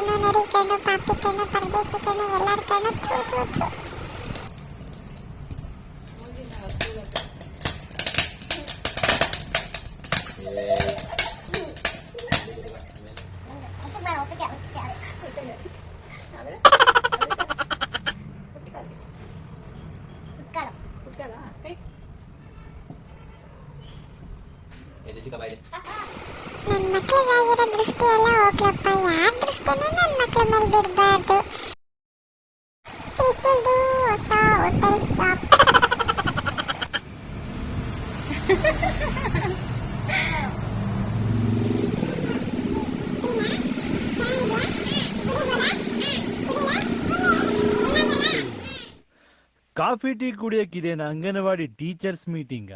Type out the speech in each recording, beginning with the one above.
ಕಣ್ಣು ನರಿ ಕಣ್ಣು ಪಾಪಿ ಕಣ್ಣು ಪರದೇಸಿ ಕಣ್ಣು ಎಲ್ಲರ ಕಣ್ಣು ಥೂ ಥೂ ಥೂ ನನ್ನ ಮಕ್ಳಿಗಾಗಿರೋ ದೃಷ್ಟಿ ಎಲ್ಲ ಹೋಗ್ಲಪ್ಪ. ಯಾರ ದೃಷ್ಟಿನೂ ನನ್ನ ಮಕ್ಳ ಮೇಲೆ ಬಿಡಬಾರ್ದು. ತ್ರಿಶೂಲ್ದು ಹೊಸ ಹೋಟೆಲ್ ಶಾಪ್. ಕಾಫಿ ಟೀ ಕುಡಿಯಕ್ಕಿದೇನ anganwadi teachers ಮೀಟಿಂಗ?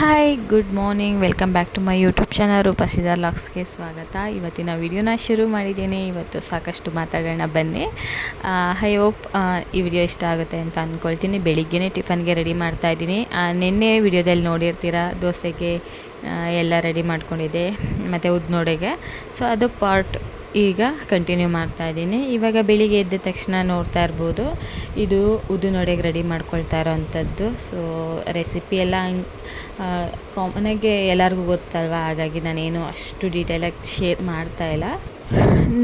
Hi good morning welcome back to my YouTube channel ರೂಪಸಿದ ಲಾಕ್ಸ್ಗೆ ಸ್ವಾಗತ. ಇವತ್ತಿನ ವಿಡಿಯೋನ ಶುರು ಮಾಡಿದ್ದೀನಿ. ಇವತ್ತು ಸಾಕಷ್ಟು ಮಾತಾಡೋಣ ಬನ್ನಿ. ಐ ಹೋಪ್ ಈ ವಿಡಿಯೋ ಇಷ್ಟ ಆಗುತ್ತೆ ಅಂತ ಅಂದ್ಕೊಳ್ತೀನಿ ಬೆಳಿಗ್ಗೆನೇ ಟಿಫನ್ಗೆ ರೆಡಿ ಮಾಡ್ತಾ ಇದ್ದೀನಿ. ನಿನ್ನೆ ವಿಡಿಯೋದಲ್ಲಿ ನೋಡಿರ್ತೀರ, ದೋಸೆಗೆ ಎಲ್ಲ ರೆಡಿ ಮಾಡ್ಕೊಂಡಿದ್ದೆ. ಮತ್ತು ಉದ್ನೋಡೆಗೆ. ಸೊ ಅದು ಪಾರ್ಟ್ ಈಗ ಕಂಟಿನ್ಯೂ ಮಾಡ್ತಾ ಇದ್ದೀನಿ. ಇವಾಗ ಬೆಳಿಗ್ಗೆ ಎದ್ದ ತಕ್ಷಣ ನೋಡ್ತಾ ಇರ್ಬೋದು. ಇದು ಉದುನೊಡೆಗೆ ರೆಡಿ ಮಾಡ್ಕೊಳ್ತಾ ಇರೋವಂಥದ್ದು ಸೊ ರೆಸಿಪಿ ಎಲ್ಲ ಕಾಮನಾಗೆ ಎಲ್ಲರಿಗೂ ಗೊತ್ತಲ್ವ? ಹಾಗಾಗಿ ನಾನೇನು ಅಷ್ಟು ಡೀಟೇಲಾಗಿ ಶೇರ್ ಮಾಡ್ತಾ ಇಲ್ಲ.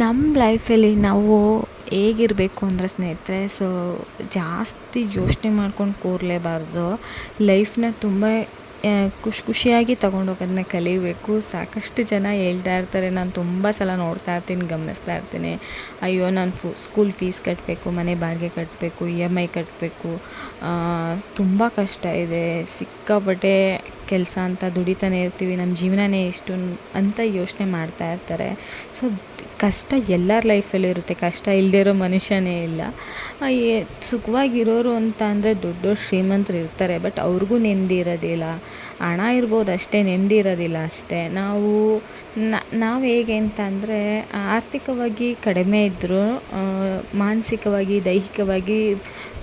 ನಮ್ಮ ಲೈಫಲ್ಲಿ ನಾವು ಹೇಗಿರಬೇಕು ಅಂದರೆ ಸ್ನೇಹಿತರೆ ಸೊ ಜಾಸ್ತಿ ಯೋಚನೆ ಮಾಡ್ಕೊಂಡು ಕೂರಲೇಬಾರ್ದು. ಲೈಫ್ನ ತುಂಬ ಖುಷಿ ಖುಷಿಯಾಗಿ ತೊಗೊಂಡೋಗೋದನ್ನ ಕಲಿಬೇಕು. ಸಾಕಷ್ಟು ಜನ ಹೇಳ್ತಾ ಇರ್ತಾರೆ, ನಾನು ತುಂಬ ಸಲ ನೋಡ್ತಾ ಇರ್ತೀನಿ, ಗಮನಿಸ್ತಾ ಇರ್ತೀನಿ. ಅಯ್ಯೋ, ನಾನು ಫು, ಸ್ಕೂಲ್ ಫೀಸ್ ಕಟ್ಟಬೇಕು ಮನೆ ಬಾಡಿಗೆ ಕಟ್ಟಬೇಕು ಇ ಎಂ ಐ ಕಟ್ಟಬೇಕು ತುಂಬ ಕಷ್ಟ ಇದೆ. ಸಿಕ್ಕಾಪಟ್ಟೆ ಕೆಲಸ ಅಂತ ದುಡಿತಾನೆ ಇರ್ತೀವಿ ನಮ್ಮ ಜೀವನನೇ ಇಷ್ಟು ಅಂತ ಯೋಚನೆ ಮಾಡ್ತಾ ಇರ್ತಾರೆ. ಸೊ ಕಷ್ಟ ಎಲ್ಲರ ಲೈಫಲ್ಲಿ ಇರುತ್ತೆ, ಕಷ್ಟ ಇಲ್ಲದೇ ಇರೋ ಮನುಷ್ಯನೇ ಇಲ್ಲ. ಸುಖವಾಗಿರೋರು ಅಂತ ಅಂದರೆ ದೊಡ್ಡ ಶ್ರೀಮಂತರು ಇರ್ತಾರೆ, ಬಟ್ ಅವ್ರಿಗೂ ನೆಮ್ಮದಿ ಇರೋದಿಲ್ಲ. ಹಣ ಇರ್ಬೋದು ಅಷ್ಟೇ, ನೆಮ್ಮದಿ ಇರೋದಿಲ್ಲ ಅಷ್ಟೇ. ನಾವು ನಾವು ಹೇಗೆ ಅಂತ ಅಂದರೆ ಆರ್ಥಿಕವಾಗಿ ಕಡಿಮೆ ಇದ್ದರೂ ಮಾನಸಿಕವಾಗಿ, ದೈಹಿಕವಾಗಿ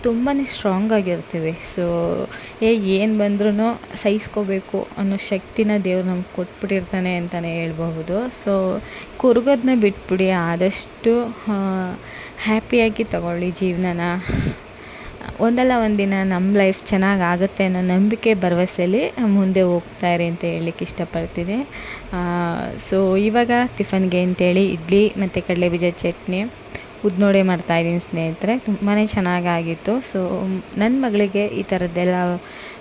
ತುಂಬಾ ಸ್ಟ್ರಾಂಗ್ ಆಗಿರ್ತೀವಿ. ಸೊ ಏ, ಏನು ಬಂದ್ರೂ ಸಹಿಸ್ಕೋಬೇಕು ಅನ್ನೋ ಶಕ್ತಿನ ದೇವ್ರು ನಮ್ಗೆ ಕೊಟ್ಬಿಟ್ಟಿರ್ತಾನೆ ಅಂತಲೇ ಹೇಳ್ಬಹುದು. ಸೊ ಕುರುಗೋದನ್ನ ಬಿಟ್ಬಿಡಿ, ಆದಷ್ಟು ಹ್ಯಾಪಿಯಾಗಿ ತಗೊಳ್ಳಿ ಜೀವನನ. ಒಂದಲ್ಲ ಒಂದಿನ ನಮ್ಮ ಲೈಫ್ ಚೆನ್ನಾಗಿ ಆಗುತ್ತೆ ಅನ್ನೋ ನಂಬಿಕೆ ಭರವಸೆಯಲ್ಲಿ ಮುಂದೆ ಹೋಗ್ತಾ ಇರಿ ಅಂತ ಹೇಳಲಿಕ್ಕೆ ಇಷ್ಟಪಡ್ತೀನಿ ಸೊ ಇವಾಗ ಟಿಫನ್ಗೆ ಅಂತೇಳಿ ಇಡ್ಲಿ ಮತ್ತು ಕಡಲೆಬೀಜ ಚಟ್ನಿ ಉದ್ನೋಡೆ ಮಾಡ್ತಾಯಿದ್ದೀನಿ ಸ್ನೇಹಿತರೆ. ತುಂಬಾ ಚೆನ್ನಾಗಾಗಿತ್ತು. ಸೊ ನನ್ನ ಮಗಳಿಗೆ ಈ ಥರದ್ದೆಲ್ಲ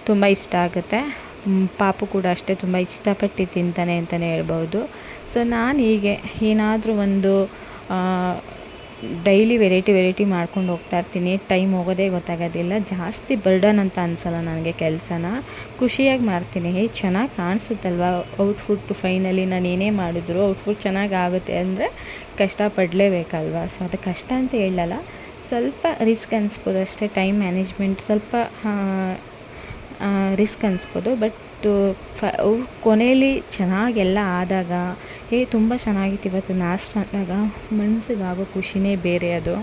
ತುಂಬ ಇಷ್ಟ ಆಗುತ್ತೆ. ಪಾಪು ಕೂಡ ಅಷ್ಟೇ ತುಂಬ ಇಷ್ಟಪಟ್ಟು ತಿಂತಾನೆ ಅಂತಲೇ ಹೇಳ್ಬೋದು ಸೊ ನಾನು ಹೀಗೆ ಏನಾದರೂ ಒಂದು ಡೈಲಿ ವೆರೈಟಿ ವೆರೈಟಿ ಮಾಡ್ಕೊಂಡು ಹೋಗ್ತಾ ಇರ್ತೀನಿ. ಟೈಮ್ ಹೋಗೋದೇ ಗೊತ್ತಾಗೋದಿಲ್ಲ. ಜಾಸ್ತಿ ಬರ್ಡನ್ ಅಂತ ಅನ್ಸಲ್ಲ ನನಗೆ ಕೆಲಸನ. ಖುಷಿಯಾಗಿ ಮಾಡ್ತೀನಿ. ಚೆನ್ನಾಗಿ ಕಾಣಿಸುತ್ತಲ್ವ? ಔಟ್ಫುಟ್ ಫೈನಲಿ ನಾನು ಏನೇ ಮಾಡಿದ್ರು ಔಟ್ಫುಟ್ ಚೆನ್ನಾಗಿ ಆಗುತ್ತೆ ಅಂದರೆ ಕಷ್ಟಪಡಲೇಬೇಕಲ್ವ? ಸೊ, ಅದು ಕಷ್ಟ ಅಂತ ಹೇಳಲ್ಲ. ಸ್ವಲ್ಪ ರಿಸ್ಕ್ ಅನಿಸ್ಬೋದು ಅಷ್ಟೇ. ಟೈಮ್ ಮ್ಯಾನೇಜ್ಮೆಂಟ್ ಸ್ವಲ್ಪ ರಿಸ್ಕ್ ಅನಿಸ್ಬೋದು. ಬಟ್ ಫ ಅವು ಕೊನೆಯಲ್ಲಿ ಚೆನ್ನಾಗೆಲ್ಲ ಆದಾಗ ಏ ತುಂಬ ಚೆನ್ನಾಗಿತ್ತು ಇವತ್ತು ನಾಷ್ಟ ಅಂದಾಗ ಮನ್ಸಿಗೆ ಆಗೋ ಖುಷಿನೇ ಬೇರೆ ಅದು.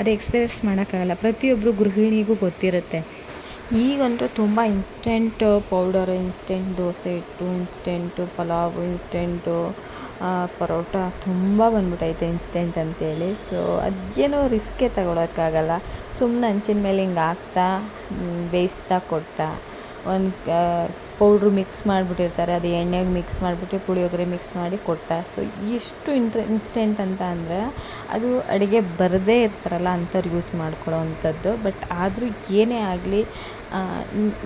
ಅದು ಎಕ್ಸ್ಪೀರಿಯನ್ಸ್ ಮಾಡೋಕ್ಕಾಗಲ್ಲ. ಪ್ರತಿಯೊಬ್ಬರು ಗೃಹಿಣಿಗೂ ಗೊತ್ತಿರುತ್ತೆ. ಈಗಂತೂ ತುಂಬ ಇನ್ಸ್ಟೆಂಟ್ ಪೌಡರ್ ಇನ್ಸ್ಟೆಂಟ್ ದೋಸೆ ಹಿಟ್ಟು ಇನ್ಸ್ಟೆಂಟು ಪಲಾವು ಇನ್ಸ್ಟೆಂಟು ಪರೋಟ ತುಂಬ ಬಂದ್ಬಿಟ್ಟೈತೆ ಇನ್ಸ್ಟೆಂಟ್ ಅಂತೇಳಿ. ಸೊ ಅದೇನೋ ರಿಸ್ಕೇ ತಗೊಳಕ್ಕಾಗಲ್ಲ. ಸುಮ್ಮನೆ ಹಂಚಿನ ಮೇಲೆ ಹಿಂಗೆ ಹಾಕ್ತಾ ಬೇಯಿಸ್ತಾ, ಕೊಡ್ತಾ. ಒಂದು ಪೌಡ್ರು ಮಿಕ್ಸ್ ಮಾಡಿಬಿಟ್ಟಿರ್ತಾರೆ. ಅದು ಎಣ್ಣೆಗೆ ಮಿಕ್ಸ್ ಮಾಡಿಬಿಟ್ಟು ಪುಳಿಯೋಗರೆ ಮಿಕ್ಸ್ ಮಾಡಿ ಕೊಟ್ಟ. ಸೊ ಎಷ್ಟು ಇಂಟ್ರ ಇನ್ಸ್ಟೆಂಟ್ ಅಂತ ಅಂದರೆ ಅದು ಅಡುಗೆ ಬರದೇ ಇರ್ತಾರಲ್ಲ ಅಂಥವ್ರು ಯೂಸ್ ಮಾಡ್ಕೊಳ್ಳೋ ಅಂಥದ್ದು. ಬಟ್ ಆದರೂ ಏನೇ ಆಗಲಿ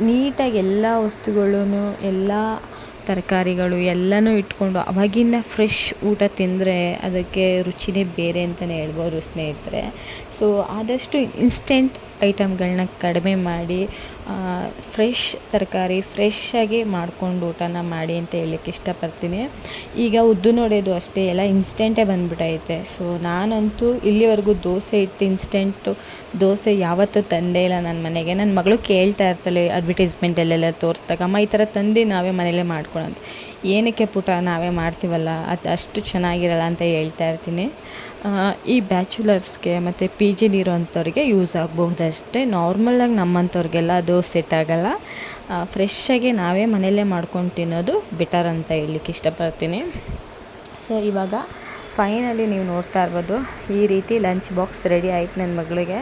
ನೀಟಾಗಿ ಎಲ್ಲ ವಸ್ತುಗಳೂ ಎಲ್ಲ ತರಕಾರಿಗಳು ಎಲ್ಲನೂ ಇಟ್ಕೊಂಡು ಅವಾಗಿನ ಫ್ರೆಶ್ ಊಟ ತಿಂದರೆ ಅದಕ್ಕೆ ರುಚಿನೇ ಬೇರೆ ಅಂತಲೇ ಹೇಳ್ಬೋದು ಸ್ನೇಹಿತರೆ. ಸೊ ಆದಷ್ಟು ಇನ್ಸ್ಟೆಂಟ್ ಐಟಮ್ಗಳನ್ನ ಕಡಿಮೆ ಮಾಡಿ ಫ್ರೆಶ್ ತರಕಾರಿ ಫ್ರೆಶ್ಶಾಗಿ ಮಾಡ್ಕೊಂಡು ಊಟನ ಮಾಡಿ ಅಂತ ಹೇಳಲಿಕ್ಕೆ ಇಷ್ಟಪಡ್ತೀನಿ. ಈಗ ಉದ್ದು ನೋಡೋದು ಅಷ್ಟೇ ಎಲ್ಲ ಇನ್ಸ್ಟೆಂಟೇ ಬಂದ್ಬಿಟ್ಟೈತೆ ಸೊ ನಾನಂತೂ ಇಲ್ಲಿವರೆಗೂ ದೋಸೆ ಇಟ್ಟು ಇನ್ಸ್ಟೆಂಟು ದೋಸೆ ಯಾವತ್ತೂ ತಂದೇ ಇಲ್ಲ ನನ್ನ ಮನೆಗೆ. ನನ್ನ ಮಗಳು ಕೇಳ್ತಾ ಇರ್ತಾಳೆ ಅಡ್ವರ್ಟೈಸ್ಮೆಂಟಲ್ಲೆಲ್ಲ ತೋರಿಸ್ದಾಗ, ಅಮ್ಮ ಈ ಥರ ತಂದು ನಾವೇ ಮನೇಲೇ ಮಾಡ್ಕೊಳಂತ ಏನಕ್ಕೆ ಪುಟ, ನಾವೇ ಮಾಡ್ತೀವಲ್ಲ? ಅದು ಅಷ್ಟು ಚೆನ್ನಾಗಿರಲ್ಲ ಅಂತ ಹೇಳ್ತಾ ಇರ್ತೀನಿ. ಈ ಬ್ಯಾಚುಲರ್ಸ್ಗೆ ಮತ್ತು ಪಿ ಜಿಲಿರೋಂಥವ್ರಿಗೆ ಯೂಸ್ ಆಗಬಹುದಷ್ಟೇ. ನಾರ್ಮಲಾಗಿ ನಮ್ಮಂಥವ್ರಿಗೆಲ್ಲ ಅದು ಸೆಟ್ ಆಗೋಲ್ಲ. ಫ್ರೆಶ್ಶಾಗಿ ನಾವೇ ಮನೆಯಲ್ಲೇ ಮಾಡ್ಕೊಂಡು ತಿನ್ನೋದು ಬೆಟರ್ ಅಂತ ಹೇಳಲಿಕ್ಕೆ ಇಷ್ಟಪಡ್ತೀನಿ. ಸೊ, ಇವಾಗ ಫೈನಲಿ ನೀವು ನೋಡ್ತಾ ಇರ್ಬೋದು, ಈ ರೀತಿ ಲಂಚ್ ಬಾಕ್ಸ್ ರೆಡಿ ಆಯಿತು ನನ್ನ ಮಗಳಿಗೆ.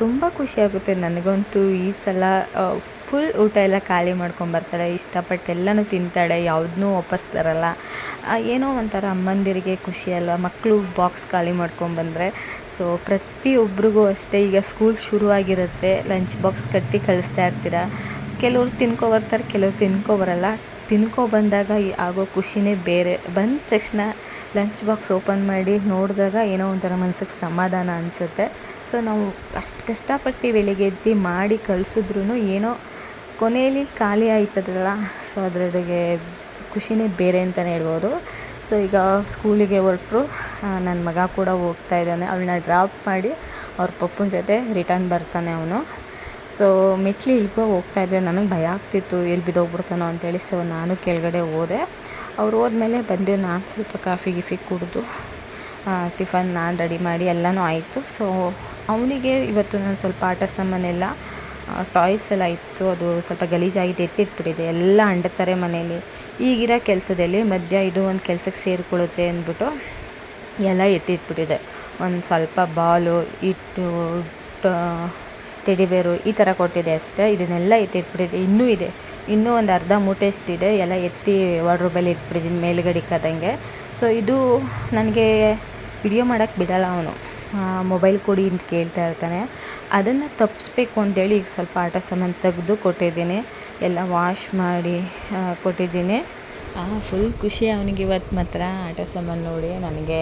ತುಂಬ ಖುಷಿಯಾಗುತ್ತೆ ನನಗಂತೂ ಈ ಸಲ ಫುಲ್ ಊಟ ಎಲ್ಲ ಖಾಲಿ ಮಾಡ್ಕೊಂಬರ್ತಾಳೆ ಇಷ್ಟಪಟ್ಟು ಎಲ್ಲನೂ ತಿಂತಾಳೆ ಯಾವುದನ್ನೂ ವಾಪಸ್ ತರಲ್ಲ. ಏನೋ ಒಂಥರ ಅಮ್ಮಂದಿರಿಗೆ ಖುಷಿ ಅಲ್ವಾ ಮಕ್ಕಳು ಬಾಕ್ಸ್ ಖಾಲಿ ಮಾಡ್ಕೊಂಬಂದರೆ ಸೊ ಪ್ರತಿಯೊಬ್ಬರಿಗೂ ಅಷ್ಟೇ, ಈಗ ಸ್ಕೂಲ್ ಶುರುವಾಗಿರುತ್ತೆ, ಲಂಚ್ ಬಾಕ್ಸ್ ಕಟ್ಟಿ ಕಳಿಸ್ತಾ ಇರ್ತೀರ? ಕೆಲವ್ರು ತಿನ್ಕೊ ಬರ್ತಾರೆ, ಕೆಲವ್ರು ತಿನ್ಕೊ ಬರಲ್ಲ. ತಿನ್ಕೊ ಬಂದಾಗ ಆಗೋ ಖುಷಿನೇ ಬೇರೆ. ಬಂದ ತಕ್ಷಣ ಲಂಚ್ ಬಾಕ್ಸ್ ಓಪನ್ ಮಾಡಿ ನೋಡಿದಾಗ ಏನೋ ಒಂಥರ ಮನ್ಸಿಗೆ ಸಮಾಧಾನ ಅನಿಸುತ್ತೆ. ಸೊ ನಾವು ಅಷ್ಟು ಕಷ್ಟಪಟ್ಟು ಬೆಳಿಗ್ಗೆ ಎದ್ದು ಮಾಡಿ ಕಳಿಸಿದ್ರೂ ಏನೋ ಕೊನೆಯಲ್ಲಿ ಖಾಲಿ ಆಯ್ತದಲ್ಲ. ಸೊ ಅದರೊಳಗೆ ಖುಷಿನೇ ಬೇರೆ ಅಂತಲೇ ಹೇಳ್ಬೋದು. ಸೊ ಈಗ ಸ್ಕೂಲಿಗೆ ಹೊರಟರು. ನನ್ನ ಮಗ ಕೂಡ ಹೋಗ್ತಾ ಇದ್ದಾನೆ. ಅವಳನ್ನ ಡ್ರಾಪ್ ಮಾಡಿ ಅವ್ರ ಪಪ್ಪನ ಜೊತೆ ರಿಟರ್ನ್ ಬರ್ತಾನೆ ಅವನು. ಸೊ ಮೆಟ್ಲು ಇಳ್ಕೊ ಹೋಗ್ತಾ ಇದ್ದೆ. ನನಗೆ ಭಯ ಆಗ್ತಿತ್ತು. ಎಲ್ಲಿ ಬಿದ್ದೋಗ್ಬಿಡ್ತಾನೋ ಅಂತೇಳಿ. ಸೊ ನಾನು ಕೆಳಗಡೆ ಹೋದೆ. ಅವ್ರು ಹೋದ್ಮೇಲೆ ಬಂದೆ ನಾನು ಸ್ವಲ್ಪ ಕಾಫಿ ಗಿಫಿ ಕುಡಿದು ಟಿಫನ್ ನಾನು ರೆಡಿ ಮಾಡಿ ಎಲ್ಲನೂ ಆಯಿತು. ಸೊ ಅವನಿಗೆ ಇವತ್ತು ನಾನು ಸ್ವಲ್ಪ ಆಟ ಸಾಮಾನೆಲ್ಲ ಟಾಯ್ಸ್ ಎಲ್ಲ ಇತ್ತು. ಅದು ಸ್ವಲ್ಪ ಗಲೀಜಾಗಿದ್ದು ಎತ್ತಿಟ್ಬಿಟ್ಟಿದೆ. ಎಲ್ಲ ಅಂಡ್ತಾರೆ ಮನೇಲಿ. ಈಗಿರೋ ಕೆಲಸದಲ್ಲಿ ಮಧ್ಯ ಇದು ಒಂದು ಕೆಲಸಕ್ಕೆ ಸೇರಿಕೊಳ್ಳುತ್ತೆ ಅಂದ್ಬಿಟ್ಟು ಎಲ್ಲ ಎತ್ತಿಟ್ಬಿಟ್ಟಿದೆ. ಒಂದು ಸ್ವಲ್ಪ ಬಾಲು ಇಟ್ಟು ಟೆಡಿಬೇರು ಈ ಥರ ಕೊಟ್ಟಿದೆ ಅಷ್ಟೇ. ಇದನ್ನೆಲ್ಲ ಎತ್ತಿಟ್ಬಿಟ್ಟಿದೆ. ಇನ್ನೂ ಇದೆ. ಇನ್ನೂ ಒಂದು ಅರ್ಧ ಮೂಟೆ ಅಷ್ಟಿದೆ ಎಲ್ಲ ಎತ್ತಿ ವಾರ್ಡ್ರೋಬಲ್ಲಿ ಇಟ್ಬಿಟ್ಟಿದ್ದೀನಿ ಮೇಲುಗಡೆ ಇಕ್ಕದಂಗೆ. ಸೊ ಇದು ನನಗೆ ವಿಡಿಯೋ ಮಾಡೋಕ್ಕೆ ಬಿಡಲ್ಲ ಅವನು. ಮೊಬೈಲ್ ಕೊಡಿ ಅಂತ ಕೇಳ್ತಾ ಇರ್ತಾನೆ. ಅದನ್ನು ತಪ್ಪಿಸ್ಬೇಕು ಅಂತೇಳಿ ಈಗ ಸ್ವಲ್ಪ ಆಟ ಸಾಮಾನು ತೆಗೆದು ಕೊಟ್ಟಿದ್ದೀನಿ. ಎಲ್ಲ ವಾಶ್ ಮಾಡಿ ಕೊಟ್ಟಿದ್ದೀನಿ. ಫುಲ್ ಖುಷಿ ಅವನಿಗೆ ಇವತ್ತು ಮಾತ್ರ ಆಟ ಸಾಮಾನು ನೋಡಿ. ನನಗೆ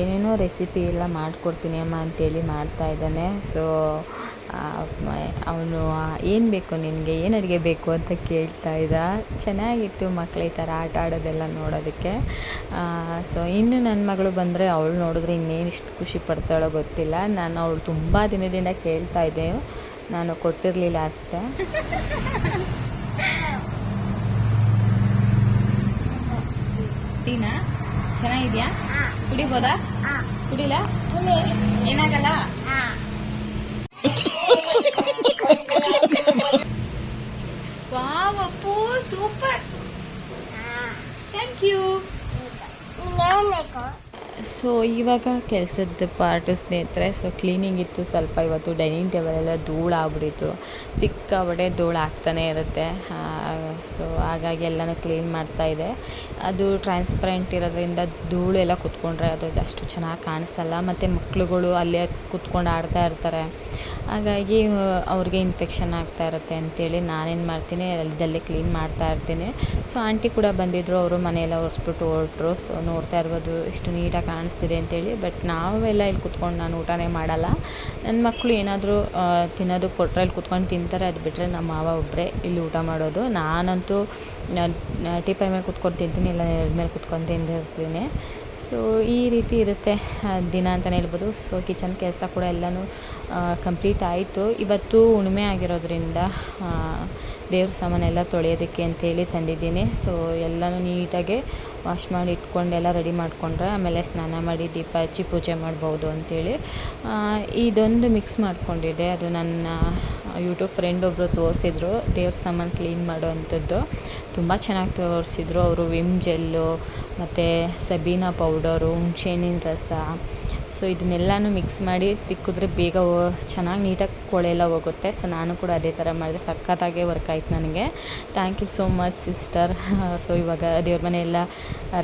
ಏನೇನೋ ರೆಸಿಪಿ ಎಲ್ಲ ಮಾಡಿಕೊಡ್ತೀನಿ ಅಮ್ಮ ಅಂತೇಳಿ ಮಾಡ್ತಾ ಇದ್ದಾನೆ. ಸೊ ಅವನು ಏನು ಬೇಕು ನಿನಗೆ? ಏನು ಅಡುಗೆ ಬೇಕು? ಅಂತ ಕೇಳ್ತಾ ಇದ್ದ. ಚೆನ್ನಾಗಿತ್ತು ಮಕ್ಳು ಈ ಥರ ಆಟ ಆಡೋದೆಲ್ಲ ನೋಡೋದಕ್ಕೆ. ಸೊ ಇನ್ನು ನನ್ನ ಮಗಳು ಬಂದರೆ ಅವಳು ನೋಡಿದ್ರೆ ಇನ್ನೇನು ಇಷ್ಟು ಖುಷಿ ಪಡ್ತಾಳೋ ಗೊತ್ತಿಲ್ಲ. ನಾನು ಅವಳು ತುಂಬ ದಿನದಿಂದ ಕೇಳ್ತಾ ಇದ್ದೆ ನಾನು ಕೊಟ್ಟಿರಲಿಲ್ಲ ಅಷ್ಟೇ. ಟೀನಾ ಚೆನ್ನಾಗಿದ್ಯಾ? ಕುಡಿಬೋದಾ? ಕುಡಿಲ? ಏನಾಗಲ್ಲ? ಸೊ ಇವಾಗ ಕೆಲಸದ ಪಾರ್ಟು ಸ್ನೇಹಿತರೆ ಸೊ ಕ್ಲೀನಿಂಗ್ ಇತ್ತು ಸ್ವಲ್ಪ ಇವತ್ತು. ಡೈನಿಂಗ್ ಟೇಬಲ್ ಎಲ್ಲ ಧೂಳು ಆಗ್ಬಿಟ್ಟಿತ್ತು. ಸಿಕ್ಕಾಬಡೆ ಧೂಳು ಆಗ್ತಾನೆ ಇರುತ್ತೆ. ಸೊ ಹಾಗಾಗಿ ಎಲ್ಲನೂ ಕ್ಲೀನ್ ಮಾಡ್ತಾ ಇದೆ. ಅದು ಟ್ರಾನ್ಸ್ಪರೆಂಟ್ ಇರೋದ್ರಿಂದ ಧೂಳು ಎಲ್ಲ ಕುತ್ಕೊಂಡ್ರೆ ಅದು ಅಷ್ಟು ಚೆನ್ನಾಗಿ ಕಾಣಿಸಲ್ಲ. ಮತ್ತು ಮಕ್ಳುಗಳು ಅಲ್ಲೇ ಕುತ್ಕೊಂಡು ಆಡ್ತಾ ಇರ್ತಾರೆ. ಹಾಗಾಗಿ ಅವ್ರಿಗೆ ಇನ್ಫೆಕ್ಷನ್ ಆಗ್ತಾ ಇರುತ್ತೆ ಅಂತೇಳಿ ನಾನೇನು ಮಾಡ್ತೀನಿ ಅಲ್ಲಿದ್ದಲ್ಲೇ ಕ್ಲೀನ್ ಮಾಡ್ತಾ ಇರ್ತೀನಿ. ಸೊ ಆಂಟಿ ಕೂಡ ಬಂದಿದ್ದರು ಅವರು ಮನೆಯೆಲ್ಲ ಒರೆಸ್ಬಿಟ್ಟು ಹೊರಟ್ರು. ಸೊ ನೋಡ್ತಾ ಇರ್ಬೋದು ಎಷ್ಟು ನೀಟಾಗಿ ಕಾಣಿಸ್ತಿದೆ ಅಂತೇಳಿ. ಬಟ್ ನಾವೆಲ್ಲ ಇಲ್ಲಿ ಕುತ್ಕೊಂಡು ನಾನು ಊಟನೇ ಮಾಡಲ್ಲ. ನನ್ನ ಮಕ್ಕಳು ಏನಾದರೂ ತಿನ್ನೋದು ಕೊಟ್ಟರೆ ಇಲ್ಲಿ ಕುತ್ಕೊಂಡು ತಿಂತಾರೆ, ಅದು ಬಿಟ್ಟರೆ ನಮ್ಮ ಮಾವ ಒಬ್ಬರೇ ಇಲ್ಲಿ ಊಟ ಮಾಡೋದು. ನಾನಂತೂ ಟೀಪೈ ಮೇಲೆ ಕುತ್ಕೊಂಡು ತಿಂತೀನಿ, ಇಲ್ಲ, ನೆಲದ ಮೇಲೆ ಕುತ್ಕೊಂಡು ತಿಂದಿರ್ತೀನಿ. ಸೊ ಈ ರೀತಿ ಇರುತ್ತೆ ದಿನ ಅಂತಲೇ ಹೇಳ್ಬೋದು. ಸೊ ಕಿಚನ್ ಕೆಲಸ ಕೂಡ ಎಲ್ಲನೂ ಕಂಪ್ಲೀಟ್ ಆಯಿತು. ಇವತ್ತು ಉಣಿಮೆ ಆಗಿರೋದ್ರಿಂದ ದೇವ್ರ ಸಾಮಾನೆಲ್ಲ ತೊಳೆಯೋದಕ್ಕೆ ಅಂತೇಳಿ ತಂದಿದ್ದೀನಿ. ಸೊ ಎಲ್ಲನೂ ನೀಟಾಗಿ ವಾಶ್ ಮಾಡಿ ಇಟ್ಕೊಂಡು ಎಲ್ಲ ರೆಡಿ ಮಾಡಿಕೊಂಡ್ರೆ ಆಮೇಲೆ ಸ್ನಾನ ಮಾಡಿ ದೀಪ ಹಚ್ಚಿ ಪೂಜೆ ಮಾಡ್ಬೋದು ಅಂತೇಳಿ. ಆ, ಇದೊಂದು ಮಿಕ್ಸ್ ಮಾಡಿಕೊಂಡಿದ್ದೆ. ಅದು ನನ್ನ ಯೂಟ್ಯೂಬ್ ಫ್ರೆಂಡ್ ಒಬ್ಬರು ತೋರಿಸಿದ್ರು ದೇವ್ರ ಸಾಮಾನು ಕ್ಲೀನ್ ಮಾಡೋ ಅಂಥದ್ದು. ತುಂಬ ಚೆನ್ನಾಗಿ ತೋರಿಸಿದ್ರು. ಅವರು ವಿಮ್ ಜೆಲ್ಲು ಮತ್ತು ಸಬೀನಾ ಪೌಡರು, ಹುಣ್ಸೆಹಣ್ಣಿನ ರಸ. ಸೊ ಇದನ್ನೆಲ್ಲನೂ ಮಿಕ್ಸ್ ಮಾಡಿ ತಿಕ್ಕಿದ್ರೆ ಬೇಗ ಚೆನ್ನಾಗಿ ನೀಟಾಗಿ ಕೊಳೆ ಹೋಗುತ್ತೆ. ಸೊ ನಾನು ಕೂಡ ಅದೇ ಥರ ಮಾಡಿದೆ. ಸಖತ್ತಾಗೆ ವರ್ಕ್ ಆಯ್ತು ನನಗೆ. Thank you so much sister so ಇವಾಗ ದೇವ್ರ ಮನೆ ಎಲ್ಲ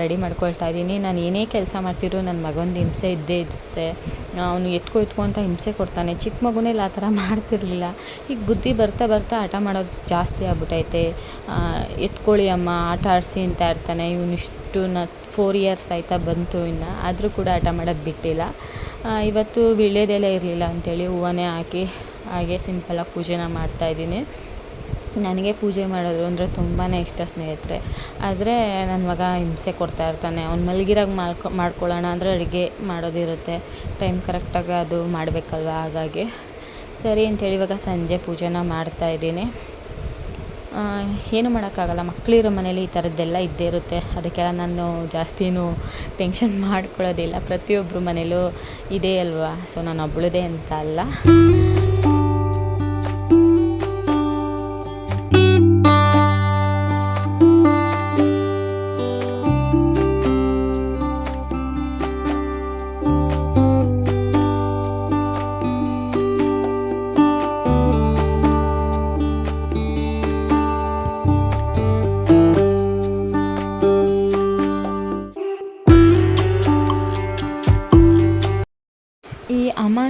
ರೆಡಿ ಮಾಡ್ಕೊಳ್ತಾ ಇದ್ದೀನಿ. ನಾನು ಏನೇ ಕೆಲಸ ಮಾಡ್ತಿದ್ರು ನನ್ನ ಮಗನ ಹಿಂಸೆ ಇದ್ದೇ ಇರುತ್ತೆ. ಅವನು ಎತ್ಕೊ ಎತ್ಕೊ ಅಂತ ಹಿಂಸೆ ಕೊಡ್ತಾನೆ. ಚಿಕ್ಕ ಮಗುನಲ್ಲಿ ಆ ಥರ ಮಾಡ್ತಿರ್ಲಿಲ್ಲ. ಈಗ ಬುದ್ಧಿ ಬರ್ತಾ ಬರ್ತಾ ಹಠ ಮಾಡೋದು ಜಾಸ್ತಿ ಆಗ್ಬಿಟೈತೆ. ಎತ್ಕೊಳ್ಳಿ ಅಮ್ಮ, ಆಟ ಆಡಿಸಿ ಅಂತ ಇರ್ತಾನೆ. ಇವನಿಷ್ಟು ನ ಫೋರ್ ಇಯರ್ಸ್ ಆಯಿತಾ ಬಂತು ಇನ್ನು. ಆದರೂ ಕೂಡ ಆಟ ಮಾಡೋದು ಬಿಟ್ಟಿಲ್ಲ. ಇವತ್ತು ವೀಳ್ಯದೆಲೆ ಇರಲಿಲ್ಲ ಅಂಥೇಳಿ ಹೂವನೇ ಹಾಕಿ ಹಾಗೆ ಸಿಂಪಲ್ಲಾಗಿ ಪೂಜೆನ ಮಾಡ್ತಾಯಿದ್ದೀನಿ ನನಗೆ ಪೂಜೆ ಮಾಡೋದು ಅಂದರೆ ತುಂಬಾ ಇಷ್ಟ ಸ್ನೇಹಿತರೆ. ಆದರೆ ನನ್ನ ಮಗ ಹಿಂಸೆ ಕೊಡ್ತಾ ಇರ್ತಾನೆ. ಅವ್ನು ಮಲಗಿರಾಗ ಮಾಡ್ಕೊ ಮಾಡ್ಕೊಳ್ಳೋಣ ಅಂದರೆ ಅಡುಗೆ ಮಾಡೋದಿರುತ್ತೆ. ಟೈಮ್ ಕರೆಕ್ಟಾಗಿ ಅದು ಮಾಡಬೇಕಲ್ವ ಹಾಗಾಗಿ. ಸರಿ ಅಂತೇಳಿ ಇವಾಗ ಸಂಜೆ ಪೂಜೆನ ಮಾಡ್ತಾಯಿದ್ದೀನಿ ಏನು ಮಾಡೋಕ್ಕಾಗಲ್ಲ. ಮಕ್ಕಳಿರೋ ಮನೇಲಿ ಈ ಥರದ್ದೆಲ್ಲ ಇದ್ದೇ ಇರುತ್ತೆ. ಅದಕ್ಕೆಲ್ಲ ನಾನು ಜಾಸ್ತಿನೂ ಟೆನ್ಷನ್ ಮಾಡ್ಕೊಳ್ಳೋದಿಲ್ಲ. ಪ್ರತಿಯೊಬ್ಬರು ಮನೇಲೂ ಇದೆ ಅಲ್ವಾ? ಸೊ ನಾನು ಒಬ್ಬಳದೇ ಅಂತ ಅಲ್ಲ.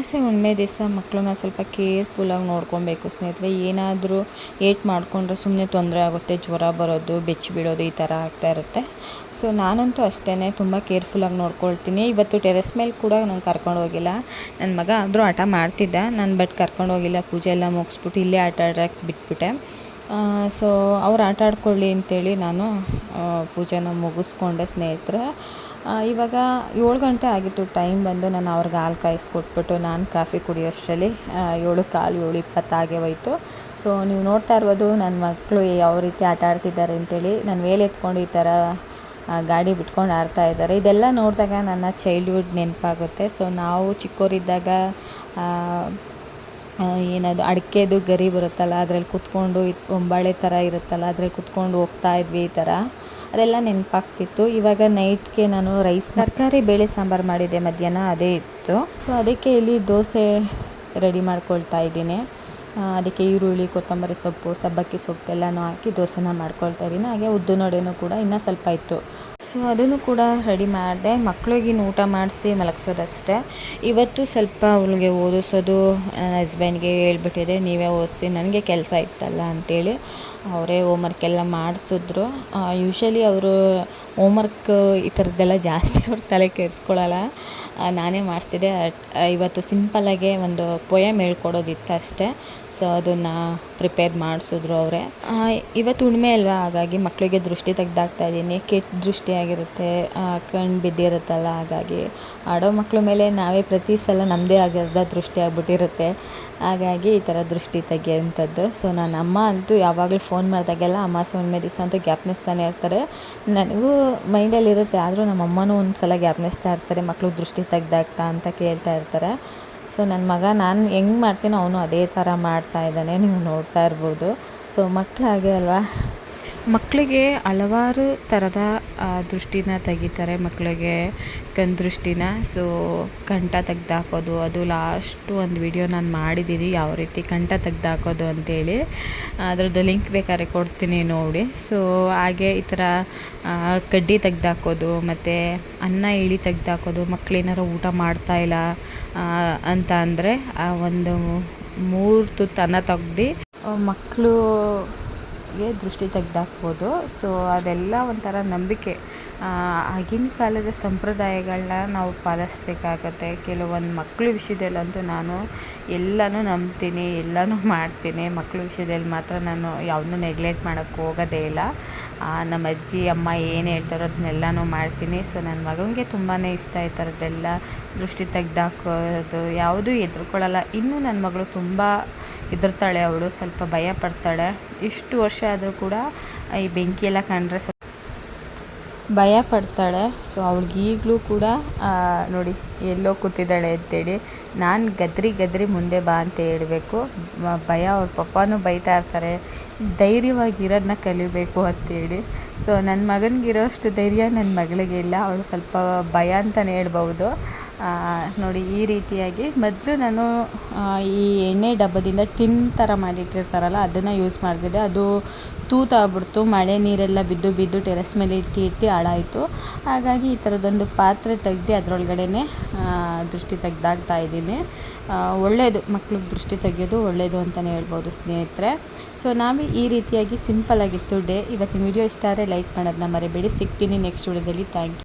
ಅಮಾವಾಸ್ಯೆ ಹುಣ್ಣಿಮೆ ದಿವಸ ಮಕ್ಕಳನ್ನ ಸ್ವಲ್ಪ ಕೇರ್ಫುಲ್ಲಾಗಿ ನೋಡ್ಕೊಬೇಕು. ಸ್ನೇಹಿತರೆ, ಏನಾದರೂ ಏಟ್ ಮಾಡಿಕೊಂಡ್ರೆ ಸುಮ್ಮನೆ ತೊಂದರೆ ಆಗುತ್ತೆ, ಜ್ವರ ಬರೋದು, ಬೆಚ್ಚಿ ಬಿಡೋದು ಈ ಥರ ಆಗ್ತಾ ಇರುತ್ತೆ. ಸೊ, ನಾನಂತೂ ಅಷ್ಟೇ ತುಂಬ ಕೇರ್ಫುಲ್ಲಾಗಿ ನೋಡ್ಕೊಳ್ತೀನಿ. ಇವತ್ತು ಟೆರೆಸ್ ಮೇಲೆ ಕೂಡ ನಾನು ಕರ್ಕೊಂಡು ಹೋಗಿಲ್ಲ. ನನ್ನ ಮಗ ಆದರೂ ಆಟ ಮಾಡ್ತಿದ್ದ. ನಾನು ಬಟ್ ಕರ್ಕೊಂಡು ಹೋಗಿಲ್ಲ. ಪೂಜೆ ಎಲ್ಲ ಮುಗಿಸ್ಬಿಟ್ಟು ಇಲ್ಲೇ ಆಟ ಆಡೋಕ್ಕೆ ಬಿಟ್ಬಿಟ್ಟೆ. ಸೊ, ಅವ್ರು ಆಟ ಆಡ್ಕೊಳ್ಳಿ ಅಂತೇಳಿ ನಾನು ಪೂಜೆನ ಮುಗಿಸ್ಕೊಂಡೆ ಸ್ನೇಹಿತರೆ. ಇವಾಗ ಏಳು ಗಂಟೆ ಆಗಿತ್ತು ಟೈಮ್ ಬಂದು ನಾನು ಅವ್ರಿಗೆ ಹಾಲು ಕಾಯಿಸ್ಕೊಟ್ಬಿಟ್ಟು ನಾನು ಕಾಫಿ ಕುಡಿಯೋಷ್ಟರಲ್ಲಿ ಏಳು ಕಾಲು ಏಳು ಇಪ್ಪತ್ತಾಗೆ ಹೋಯಿತು. ಸೊ ನೀವು ನೋಡ್ತಾ ಇರ್ಬೋದು ನನ್ನ ಮಕ್ಕಳು ಯಾವ ರೀತಿ ಆಟ ಆಡ್ತಿದ್ದಾರೆ ಅಂತೇಳಿ. ನಾನು ವೇಲ್ ಎತ್ಕೊಂಡು ಈ ಥರ ಗಾಡಿ ಬಿಟ್ಕೊಂಡು ಆಡ್ತಾ ಇದ್ದಾರೆ. ಇದೆಲ್ಲ ನೋಡಿದಾಗ ನನ್ನ ಚೈಲ್ಡ್ಹುಡ್ ನೆನಪಾಗುತ್ತೆ. ಸೊ ನಾವು ಆ, ಏನದು ಅಡಿಕೆದು ಗರಿ ಬರುತ್ತಲ್ಲ ಅದ್ರಲ್ಲಿ ಕುತ್ಕೊಂಡು ಒಂಬಾಳೆ ಥರ ಇರುತ್ತಲ್ಲ ಅದ್ರಲ್ಲಿ ಕುತ್ಕೊಂಡು ಹೋಗ್ತಾ ಇದ್ವಿ ಈ ಥರ. ಅದೆಲ್ಲ ನೆನಪಾಗ್ತಿತ್ತು. ಇವಾಗ ನೈಟ್ಗೆ ನಾನು ರೈಸ್ ತರಕಾರಿ, ಬೇಳೆ ಸಾಂಬಾರು ಮಾಡಿದ್ದೆ ಮಧ್ಯಾಹ್ನ, ಅದೇ ಇತ್ತು. ಸೊ ಅದಕ್ಕೆ ಇಲ್ಲಿ ದೋಸೆ ರೆಡಿ ಮಾಡ್ಕೊಳ್ತಾ ಇದ್ದೀನಿ. ಅದಕ್ಕೆ ಈರುಳ್ಳಿ, ಕೊತ್ತಂಬರಿ ಸೊಪ್ಪು, ಸಬ್ಬಕ್ಕಿ ಸೊಪ್ಪು ಎಲ್ಲನೂ ಹಾಕಿ ದೋಸೆನ ಮಾಡ್ಕೊಳ್ತಾ ಇದ್ದೀನಿ. ಹಾಗೆ ಉದ್ದು ನೋಡೇನು ಕೂಡ ಇನ್ನೂ ಸ್ವಲ್ಪ ಇತ್ತು. ಸೊ ಅದನ್ನು ಕೂಡ ರೆಡಿ ಮಾಡಿದೆ. ಮಕ್ಕಳಿಗೆ ಊಟ ಮಾಡಿಸಿ ಮಲಗಿಸೋದಷ್ಟೇ. ಇವತ್ತು ಸ್ವಲ್ಪ ಅವಳಿಗೆ ಓದಿಸೋದು, ನನ್ನ ಹಸ್ಬೆಂಡ್ಗೆ ಹೇಳ್ಬಿಟ್ಟಿದೆ, ನೀವೇ ಓದಿಸಿ, ನನಗೆ ಕೆಲಸ ಇತ್ತಲ್ಲ ಅಂಥೇಳಿ ಅವರೇ ಹೋಮ್ವರ್ಕ್ ಎಲ್ಲ ಮಾಡಿಸಿದ್ರು. ಯೂಶ್ವಲಿ ಅವರು ಹೋಮ್ವರ್ಕ್ ಈ ಥರದ್ದೆಲ್ಲ ಜಾಸ್ತಿ ಅವ್ರು ತಲೆ ಕೆರೆಸ್ಕೊಳ್ಳಲ್ಲ ನಾನೇ ಮಾಡಿಸ್ತಿದ್ದೆ ಇವತ್ತು ಸಿಂಪಲ್ಲಾಗೆ ಒಂದು ಪೊಯಮ್ ಹೇಳ್ಕೊಡೋದಿತ್ತು ಅಷ್ಟೇ ಸೊ ಅದನ್ನು ಪ್ರಿಪೇರ್ ಮಾಡಿಸಿದ್ರು ಅವರೇ. ಇವತ್ತು ಉಣ್ಮೆ ಅಲ್ವಾ? ಹಾಗಾಗಿ ಮಕ್ಕಳಿಗೆ ದೃಷ್ಟಿ ತೆಗ್ದಾಕ್ತಾ ಇದ್ದೀನಿ. ಕೆಟ್ಟ ದೃಷ್ಟಿಯಾಗಿರುತ್ತೆ ಕಣ್ಣು ಬಿದ್ದಿರುತ್ತಲ್ಲ ಹಾಗಾಗಿ ಆಡೋ ಮಕ್ಕಳ ಮೇಲೆ ನಾವೇ ಪ್ರತಿ ಸಲ ನಮ್ಮದೇ ಆಗಿರೋದ ದೃಷ್ಟಿ ಆಗ್ಬಿಟ್ಟಿರುತ್ತೆ. ಹಾಗಾಗಿ ಈ ಥರ ದೃಷ್ಟಿ ತೆಗಿಯೋಂಥದ್ದು ಸೊ ನನ್ನ ಅಮ್ಮ ಅಂತೂ ಯಾವಾಗಲೂ ಫೋನ್ ಮಾಡಿದಾಗೆಲ್ಲ ಅಮ್ಮ ಹುಣ್ಣಿಮೆ ದಿವಸ ಅಂತೂ ಜ್ಞಾಪನಿಸ್ತಾನೆ ಇರ್ತಾರೆ. ನನಗೂ ಮೈಂಡಲ್ಲಿ ಇರುತ್ತೆ, ಆದರೂ ನಮ್ಮ ಅಮ್ಮನೂ ಒಂದು ಸಲ ಜ್ಞಾಪನಿಸ್ತಾ ಇರ್ತಾರೆ ಮಕ್ಕಳು ದೃಷ್ಟಿ ತೆಗ್ದಾಕ್ತಾ ಅಂತ ಕೇಳ್ತಾ ಇರ್ತಾರೆ. ಸೊ ನನ್ನ ಮಗ, ನಾನು ಹೆಂಗೆ ಮಾಡ್ತೀನೋ ಅವನು ಅದೇ ಥರ ಮಾಡ್ತಾ ಇದ್ದಾನೆ, ನೀವು ನೋಡ್ತಾ ಇರ್ಬೋದು. ಸೊ ಮಕ್ಕಳು ಹಾಗೆ ಅಲ್ವಾ? ಮಕ್ಕಳಿಗೆ ಹಲವಾರು ಥರದ ದೃಷ್ಟಿನ ತೆಗಿತಾರೆ ಮಕ್ಕಳಿಗೆ ಕಣ್ಣು ದೃಷ್ಟಿನ. ಸೊ ಕಂಠ ತೆಗ್ದಾಕೋದು ಅದು ಲಾಸ್ಟು ಒಂದು ವಿಡಿಯೋ ನಾನು ಮಾಡಿದ್ದೀನಿ ಯಾವ ರೀತಿ ಕಂಠ ತೆಗ್ದಾಕೋದು ಅಂತೇಳಿ. ಅದರದ್ದು ಲಿಂಕ್ ಬೇಕಾದ್ರೆ ಕೊಡ್ತೀನಿ ನೋಡಿ. ಸೊ ಹಾಗೆ ಈ ಥರ ಕಡ್ಡಿ ತೆಗ್ದಾಕೋದು ಮತ್ತು ಅನ್ನ ಇಳಿ ತೆಗ್ದಾಕೋದು ಮಕ್ಕಳೇನಾರು ಊಟ ಮಾಡ್ತಾ ಇಲ್ಲ ಆ, ಅಂತ ಅಂದರೆ ಆ ಒಂದು ಮೂರು ತುತ್ತು ಅನ್ನ ತೆಗ್ದು ಮಕ್ಕಳು ಗೆ ದೃಷ್ಟಿ ತೆಗೆದಾಕ್ಬೋದು. ಸೊ ಅದೆಲ್ಲ ಒಂಥರ ನಂಬಿಕೆ. ಆಗಿನ ಕಾಲದ ಸಂಪ್ರದಾಯಗಳನ್ನ ನಾವು ಪಾಲಿಸ್ಬೇಕಾಗತ್ತೆ. ಕೆಲವೊಂದು ಮಕ್ಳ ವಿಷಯದಲ್ಲಂತೂ ನಾನು ಎಲ್ಲನೂ ನಂಬ್ತೀನಿ, ಎಲ್ಲನೂ ಮಾಡ್ತೀನಿ. ಮಕ್ಕಳ ವಿಷಯದಲ್ಲಿ ಮಾತ್ರ ನಾನು ಯಾವುದನ್ನೂ ನೆಗ್ಲೆಕ್ಟ್ ಮಾಡೋಕ್ಕೆ ಹೋಗೋದೇ ಇಲ್ಲ. ನಮ್ಮ ಅಜ್ಜಿ, ಅಮ್ಮ ಏನು ಹೇಳ್ತಾರೋ ಅದನ್ನೆಲ್ಲನೂ ಮಾಡ್ತೀನಿ. ಸೊ ನನ್ನ ಮಗನಿಗೆ ತುಂಬಾ ಇಷ್ಟ ಈ ಥರದ್ದೆಲ್ಲ ದೃಷ್ಟಿ ತೆಗೆದಾಕೋದು. ಯಾವುದೂ ಹೆದ್ರ್ಕೊಳ್ಳಲ್ಲ ಇನ್ನೂ ನನ್ನ ಮಗಳು ತುಂಬ ಹೆದರ್ತಾಳೆ ಅವಳು. ಸ್ವಲ್ಪ ಭಯ ಪಡ್ತಾಳೆ. ಇಷ್ಟು ವರ್ಷ ಆದರೂ ಕೂಡ ಈ ಬೆಂಕಿ ಎಲ್ಲ ಕಂಡ್ರೆ ಸ್ವಲ್ಪ ಭಯ ಪಡ್ತಾಳೆ. ಸೊ ಅವ್ಳಿಗೆ ಈಗಲೂ ಕೂಡ ನೋಡಿ, ಎಲ್ಲೋ ಕೂತಿದ್ದಾಳೆ ಅಂತೇಳಿ. ನಾನು ಗದ್ರಿ ಗದ್ರಿ ಮುಂದೆ ಬಾ ಅಂತ ಹೇಳಬೇಕು. ಭಯ ಅವ್ರ ಪಪ್ಪನೂ ಬೈತಾ ಇರ್ತಾರೆ. ಧೈರ್ಯವಾಗಿರೋದನ್ನ ಕಲಿಬೇಕು ಅಂತೇಳಿ. ಸೊ ನನ್ನ ಮಗನಿಗಿರೋಷ್ಟು ಧೈರ್ಯ ನನ್ನ ಮಗಳಿಗೆ ಇಲ್ಲ ಅವಳು ಸ್ವಲ್ಪ ಭಯ ಅಂತಲೇ ಹೇಳ್ಬೋದು ನೋಡಿ, ಈ ರೀತಿಯಾಗಿ ಮೊದಲು ನಾನು ಈ ಎಣ್ಣೆ ಡಬ್ಬದಿಂದ ಟಿನ್ ಥರ ಮಾಡಿಟ್ಟಿರ್ತಾರಲ್ಲ, ಅದನ್ನು ಯೂಸ್ ಮಾಡ್ತಿದ್ದೆ. ಅದು ತೂತಾಗ್ಬಿಡ್ತು ಮಳೆ ನೀರೆಲ್ಲ ಬಿದ್ದು ಬಿದ್ದು ಟೆರೆಸ್ ಮೇಲೆ ಇಟ್ಟು ಇಟ್ಟು ಹಾಳಾಯಿತು. ಹಾಗಾಗಿ ಈ ಥರದ್ದೊಂದು ಪಾತ್ರೆ ತೆಗ್ದು ಅದರೊಳಗಡೆನೆ ದೃಷ್ಟಿ ತೆಗ್ದಾಗ್ತಾ ಇದ್ದೀನಿ. ಒಳ್ಳೆಯದು ಮಕ್ಳಿಗೆ ದೃಷ್ಟಿ ತೆಗೆಯೋದು ಒಳ್ಳೆಯದು ಅಂತಲೇ ಹೇಳ್ಬೋದು ಸ್ನೇಹಿತರೆ. ಸೊ ನಾವು ಈ ರೀತಿಯಾಗಿ ಸಿಂಪಲ್ ಆಗಿತ್ತು ಡೇ. ಇವತ್ತಿನ ವಿಡಿಯೋ ಇಷ್ಟ ಆದರೆ ಲೈಕ್ ಮಾಡೋದನ್ನ ಮರಿಬೇಡಿ. ಸಿಗ್ತೀನಿ ನೆಕ್ಸ್ಟ್ ವಿಡಿಯೋದಲ್ಲಿ ಥ್ಯಾಂಕ್ ಯು